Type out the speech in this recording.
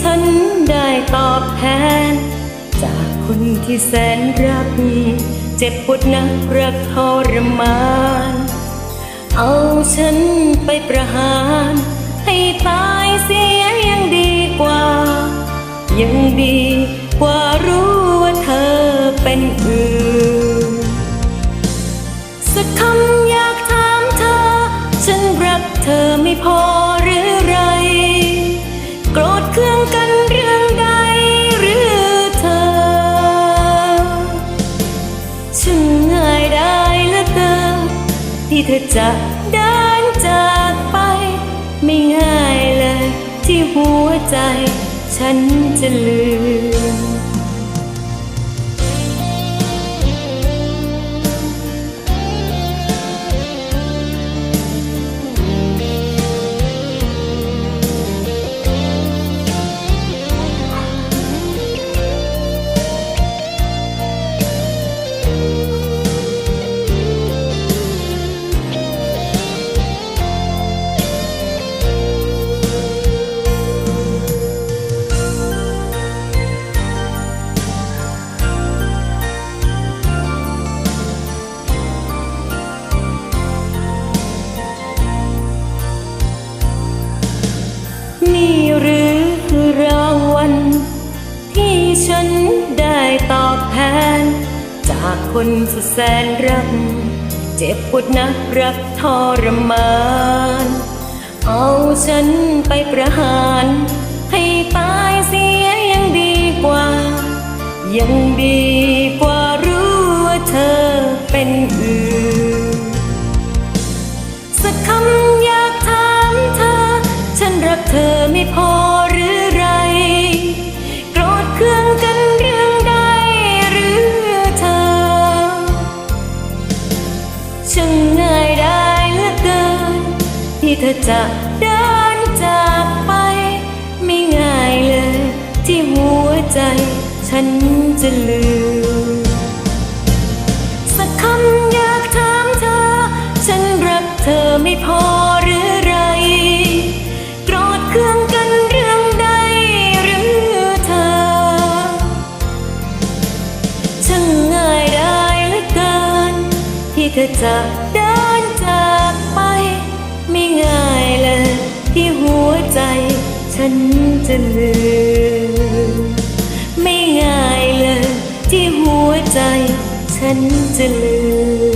ฉันได้ตอบแทน จากคนที่แสนรัก เจ็บปวดนักรักทรมาน เอาฉันไปประหาร ให้ตายเสียยังดีกว่า ยังดีกว่ารู้ว่าเธอเป็นอื่นสักคำอยากถามเธอ ฉันรักเธอไม่พอหรือ ที่เธอจะเดินจากไป ไม่ง่ายเลยที่หัวใจ ฉันจะลืมากคนสุดแสนรัก เจ็บปวดนักรักทรมาน เอาฉันไปประหาร ให้ตายเสียยังดีกว่า ยังดีกว่ารู้ว่าเธอเป็นอื่น สักคำอยากถามเธอ ฉันรักเธอไม่พอ ช่างง่ายได้เหลือเกิน ที่เธอจะเดินจากไป ไม่ง่ายเลย ที่หัวใจ ฉันจะลืม สักคำอยากถามเธอ ฉันรักเธอไม่พอ ที่เธอจะเดินจากไป ไม่ง่ายเลยที่หัวใจ ฉันจะลืม ไม่ง่ายเลยที่หัวใจ ฉันจะลืม